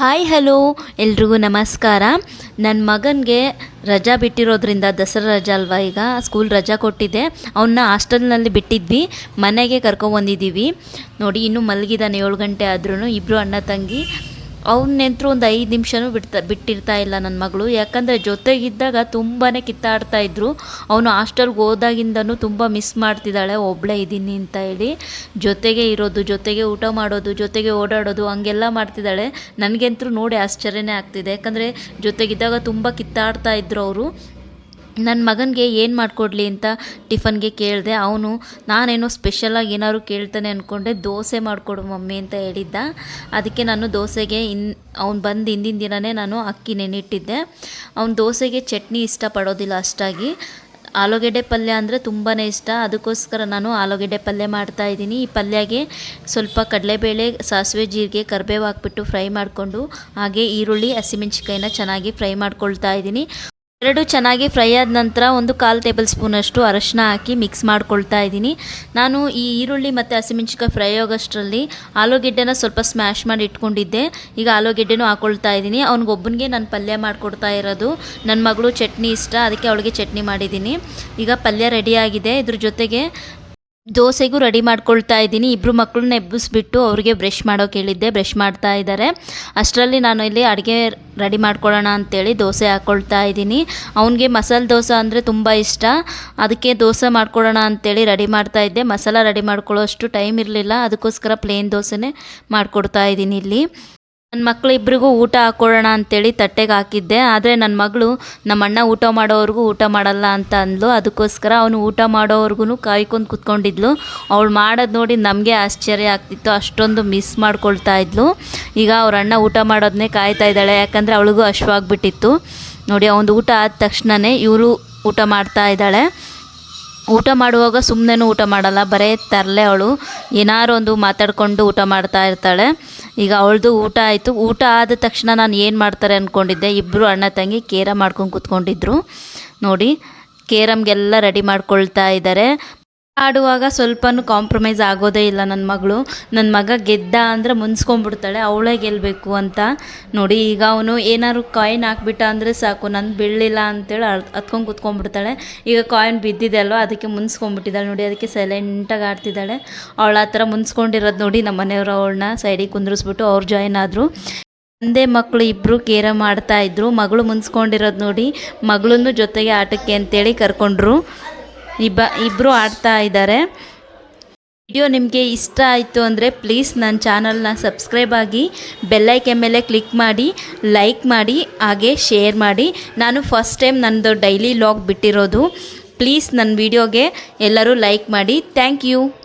Hi, hello. ಎಲ್ರಿಗೂ ನಮಸ್ಕಾರ. ನನ್ನ ಮಗನಿಗೆ ರಜಾ ಬಿಟ್ಟಿರೋದ್ರಿಂದ, ದಸರಾ ರಜಾ ಅಲ್ವಾ ಈಗ? ಸ್ಕೂಲ್ ರಜಾ ಕೊಟ್ಟಿದ್ದೆ. ಅವನ್ನ ಹಾಸ್ಟೆಲ್ನಲ್ಲಿ ಬಿಟ್ಟಿದ್ವಿ. ಮನೆಗೆ ಕರ್ಕೊಬಂದಿದ್ದೀವಿ. ನೋಡಿ, ಇನ್ನೂ ಮಲಗಿದ್ದಾನೆ ಏಳು ಗಂಟೆ ಆದ್ರೂ ಇಬ್ಬರು ಅಣ್ಣ, ತಂಗಿ. ಅವ್ನ ನೆಂತರು ಒಂದು ಐದು ನಿಮಿಷನೂ ಬಿಡ್ತಾ, ಬಿಟ್ಟಿರ್ತಾ ಇಲ್ಲ ನನ್ನ ಮಗಳು. ಯಾಕಂದರೆ ಜೊತೆಗಿದ್ದಾಗ ತುಂಬಾ ಕಿತ್ತಾಡ್ತಾ ಇದ್ರು. ಅವನು ಹಾಸ್ಟೆಲ್ಗೆ ಹೋದಾಗಿಂದನೂ ತುಂಬ ಮಿಸ್ ಮಾಡ್ತಿದ್ದಾಳೆ. ಒಬ್ಬಳೇ ಇದ್ದೀನಿ ಅಂತ ಹೇಳಿ ಜೊತೆಗೆ ಇರೋದು, ಜೊತೆಗೆ ಊಟ ಮಾಡೋದು, ಜೊತೆಗೆ ಓಡಾಡೋದು, ಹಂಗೆಲ್ಲ ಮಾಡ್ತಿದ್ದಾಳೆ. ನನಗಂತೂ ನೋಡಿ ಆಶ್ಚರ್ಯನೇ ಆಗ್ತಿದೆ. ಯಾಕಂದರೆ ಜೊತೆಗಿದ್ದಾಗ ತುಂಬ ಕಿತ್ತಾಡ್ತಾ ಇದ್ರು ಅವರು. ನನ್ನ ಮಗನಿಗೆ ಏನು ಮಾಡಿಕೊಡ್ಲಿ ಅಂತ ಟಿಫನ್ಗೆ ಕೇಳಿದೆ, ಅವನು ನಾನೇನೋ ಸ್ಪೆಷಲಾಗಿ ಏನಾದ್ರು ಕೇಳ್ತಾನೆ ಅಂದ್ಕೊಂಡೆ ದೋಸೆ ಮಾಡಿಕೊಡು ಮಮ್ಮಿ ಅಂತ ಹೇಳಿದ್ದ. ಅದಕ್ಕೆ ನಾನು ದೋಸೆಗೆ ಇನ್, ಅವ್ನು ಬಂದು ಹಿಂದಿನ ದಿನವೇ ನಾನು ಅಕ್ಕಿ ನೆನಿಟ್ಟಿದ್ದೆ ಅವ್ನು ದೋಸೆಗೆ ಚಟ್ನಿ ಇಷ್ಟಪಡೋದಿಲ್ಲ ಅಷ್ಟಾಗಿ. ಆಲೂಗೆಡ್ಡೆ ಪಲ್ಯ ಅಂದರೆ ತುಂಬಾ ಇಷ್ಟ. ಅದಕ್ಕೋಸ್ಕರ ನಾನು ಆಲೂಗೆಡ್ಡೆ ಪಲ್ಯ ಮಾಡ್ತಾ ಇದ್ದೀನಿ. ಈ ಪಲ್ಯಗೆ ಸ್ವಲ್ಪ ಕಡಲೆಬೇಳೆ, ಸಾಸಿವೆ, ಜೀರಿಗೆ, ಕರಿಬೇವು ಹಾಕ್ಬಿಟ್ಟು ಫ್ರೈ ಮಾಡಿಕೊಂಡು, ಹಾಗೆ ಈರುಳ್ಳಿ ಹಸಿಮೆಣ್ಸಿಕಾಯಿನ ಚೆನ್ನಾಗಿ ಫ್ರೈ ಮಾಡ್ಕೊಳ್ತಾ ಇದ್ದೀನಿ. ಎರಡು ಚೆನ್ನಾಗಿ ಫ್ರೈ ಆದ ನಂತರ ಒಂದು ಕಾಲು ಟೇಬಲ್ ಸ್ಪೂನಷ್ಟು ಅರಶಿನ ಹಾಕಿ ಮಿಕ್ಸ್ ಮಾಡ್ಕೊಳ್ತಾ ಇದ್ದೀನಿ. ನಾನು ಈ ಈರುಳ್ಳಿ ಮತ್ತು ಹಸಿಮೆಣ್ಸಿಕಾಯಿ ಫ್ರೈ ಆಗೋಷ್ಟರಲ್ಲಿ ಆಲೂಗೆಡ್ಡೆನ ಸ್ವಲ್ಪ ಸ್ಮ್ಯಾಶ್ ಮಾಡಿ ಇಟ್ಕೊಂಡಿದ್ದೆ. ಈಗ ಆಲೂಗೆಡ್ಡೆನೂ ಹಾಕೊಳ್ತಾ ಇದ್ದೀನಿ. ಅವ್ನಿಗೊಬ್ಬನಿಗೆ ನಾನು ಪಲ್ಯ ಮಾಡಿಕೊಡ್ತಾ ಇರೋದು. ನನ್ನ ಮಗಳು ಚಟ್ನಿ ಇಷ್ಟ, ಅದಕ್ಕೆ ಅವಳಿಗೆ ಚಟ್ನಿ ಮಾಡಿದ್ದೀನಿ. ಈಗ ಪಲ್ಯ ರೆಡಿಯಾಗಿದೆ ಇದ್ರ ಜೊತೆಗೆ ದೋಸೆಗೂ ರೆಡಿ ಮಾಡ್ಕೊಳ್ತಾ ಇದ್ದೀನಿ. ಇಬ್ಬರು ಮಕ್ಕಳನ್ನ ಎಬ್ಬಿಸ್ಬಿಟ್ಟು ಅವ್ರಿಗೆ ಬ್ರಷ್ ಮಾಡೋಕೆ ಹೇಳಿದ್ದೆ. ಬ್ರಷ್ ಮಾಡ್ತಾ ಇದ್ದಾರೆ. ಅಷ್ಟರಲ್ಲಿ ನಾನು ಇಲ್ಲಿ ಅಡುಗೆ ರೆಡಿ ಮಾಡ್ಕೊಳ್ಳೋಣ ಅಂತೇಳಿ ದೋಸೆ ಹಾಕ್ಕೊಳ್ತಾ ಇದ್ದೀನಿ. ಅವನಿಗೆ ಮಸಾಲೆ ದೋಸೆ ಅಂದರೆ ತುಂಬ ಇಷ್ಟ. ಅದಕ್ಕೆ ದೋಸೆ ಮಾಡ್ಕೊಳ್ಳೋಣ ಅಂತೇಳಿ ರೆಡಿ ಮಾಡ್ತಾ ಇದ್ದೆ. ಮಸಾಲ ರೆಡಿ ಮಾಡ್ಕೊಳ್ಳೋ ಅಷ್ಟು ಟೈಮ್ ಇರಲಿಲ್ಲ. ಅದಕ್ಕೋಸ್ಕರ ಪ್ಲೇನ್ ದೋಸೆನೇ ಮಾಡಿಕೊಡ್ತಾ ಇದ್ದೀನಿ ಇಲ್ಲಿ. ನನ್ನ ಮಕ್ಕಳಿಬ್ರಿಗೂ ಊಟ ಹಾಕ್ಕೊಳ್ಳೋಣ ಅಂತೇಳಿ ತಟ್ಟೆಗೆ ಹಾಕಿದ್ದೆ. ಆದರೆ ನನ್ನ ಮಗಳು, ನಮ್ಮ ಅಣ್ಣ ಊಟ ಮಾಡೋವರೆಗೂ ಊಟ ಮಾಡಲ್ಲ ಅಂತ ಅಂದ್ಲು. ಅದಕ್ಕೋಸ್ಕರ ಅವನು ಊಟ ಮಾಡೋವರೆಗೂ ಕಾಯ್ಕೊಂಡು ಕುತ್ಕೊಂಡಿದ್ಲು. ಅವಳು ಮಾಡೋದು ನೋಡಿ ನಮಗೆ ಆಶ್ಚರ್ಯ ಆಗ್ತಿತ್ತು. ಅಷ್ಟೊಂದು ಮಿಸ್ ಮಾಡ್ಕೊಳ್ತಾ ಇದ್ಲು. ಈಗ ಅವ್ರ ಅಣ್ಣ ಊಟ ಮಾಡೋದನ್ನೇ ಕಾಯ್ತಾ ಇದ್ದಾಳೆ. ಯಾಕಂದರೆ ಅವಳಿಗೂ ಹಶ್ವಾಗ್ಬಿಟ್ಟಿತ್ತು ನೋಡಿ ಅವನು ಊಟ ಆದ ತಕ್ಷಣವೇ ಇವರು ಊಟ ಮಾಡ್ತಾ ಇದ್ದಾಳೆ. ಊಟ ಮಾಡುವಾಗ ಸುಮ್ಮನೆ ಊಟ ಮಾಡಲ್ಲ, ಬರೇ ತರಲೆ ಅವಳು. ಏನಾರು ಒಂದು ಮಾತಾಡಿಕೊಂಡು ಊಟ ಮಾಡ್ತಾ ಇರ್ತಾಳೆ. ಈಗ ಅವಳದು ಊಟ ಆಯಿತು. ಊಟ ಆದ ತಕ್ಷಣ ನಾನು ಏನು ಮಾಡ್ತಾರೆ ಅಂದ್ಕೊಂಡಿದ್ದೆ ಇಬ್ಬರು ಅಣ್ಣ ತಂಗಿ ಕೇರ ಮಾಡ್ಕೊಂಡು ಕೂತ್ಕೊಂಡಿದ್ರು. ನೋಡಿ, ಕೇರಮ್ಗೆಲ್ಲ ರೆಡಿ ಮಾಡ್ಕೊಳ್ತಾ ಇದ್ದಾರೆ ಆಡುವಾಗ ಸ್ವಲ್ಪನೂ ಕಾಂಪ್ರಮೈಸ್ ಆಗೋದೇ ಇಲ್ಲ ನನ್ನ ಮಗಳು. ನನ್ನ ಮಗ ಗೆದ್ದ ಅಂದರೆ ಮುನ್ಸ್ಕೊಂಡ್ಬಿಡ್ತಾಳೆ, ಅವಳೇ ಗೆಲ್ಲಬೇಕು ಅಂತ ನೋಡಿ. ಈಗ ಅವನು ಏನಾದ್ರು ಕಾಯಿನ್ ಹಾಕ್ಬಿಟ್ಟ ಅಂದರೆ ಸಾಕು ನನ್ನ ಬೀಳಲಿಲ್ಲ ಅಂತೇಳಿ ಹತ್ಕೊಂಡು ಕೂತ್ಕೊಂಡ್ಬಿಡ್ತಾಳೆ. ಈಗ ಕಾಯಿನ್ ಬಿದ್ದಿದೆ ಅಲ್ವ, ಅದಕ್ಕೆ ಮುನ್ಸ್ಕೊಂಡ್ಬಿಟ್ಟಿದ್ದಾಳೆ ನೋಡಿ, ಅದಕ್ಕೆ ಸೈಲೆಂಟಾಗಿ ಆಡ್ತಿದ್ದಾಳೆ. ಅವಳ ಆ ಥರ ಮುನ್ಸ್ಕೊಂಡಿರೋದು ನೋಡಿ ನಮ್ಮ ಮನೆಯವರು ಅವಳನ್ನ ಸೈಡಿಗೆ ಕುಂದ್ರಿಸ್ಬಿಟ್ಟು ಅವ್ರು ಜಾಯಿನ್ ಆದರು. ತಂದೆ ಮಕ್ಕಳು ಇಬ್ಬರು ಕೇರ ಆಡ್ತಾ ಇದ್ರು, ಮಗಳು ಮುನ್ಸ್ಕೊಂಡಿರೋದು ನೋಡಿ ಮಗಳನ್ನು ಜೊತೆಗೆ ಆಟಕ್ಕೆ ಅಂತೇಳಿ ಕರ್ಕೊಂಡ್ರು. ಇಬ್ಬ ಇಬ್ಬರು ಆಡ್ತಾ ಇದ್ದಾರೆ. ವಿಡಿಯೋ ನಿಮಗೆ ಇಷ್ಟ ಆಯಿತು ಅಂದರೆ ಪ್ಲೀಸ್ ನನ್ನ ಚಾನಲ್ನ ಸಬ್ಸ್ಕ್ರೈಬ್ ಆಗಿ ಬೆಲ್ಲೈಕೆ ಮೇಲೆ ಕ್ಲಿಕ್ ಮಾಡಿ, ಲೈಕ್ ಮಾಡಿ, ಹಾಗೆ ಶೇರ್ ಮಾಡಿ. ನಾನು ಫಸ್ಟ್ ಟೈಮ್ ನನ್ನದು ಡೈಲಿ ಲಾಗ್ ಬಿಟ್ಟಿರೋದು. ಪ್ಲೀಸ್ ನನ್ನ ವಿಡಿಯೋಗೆ ಎಲ್ಲರೂ ಲೈಕ್ ಮಾಡಿ. Thank you.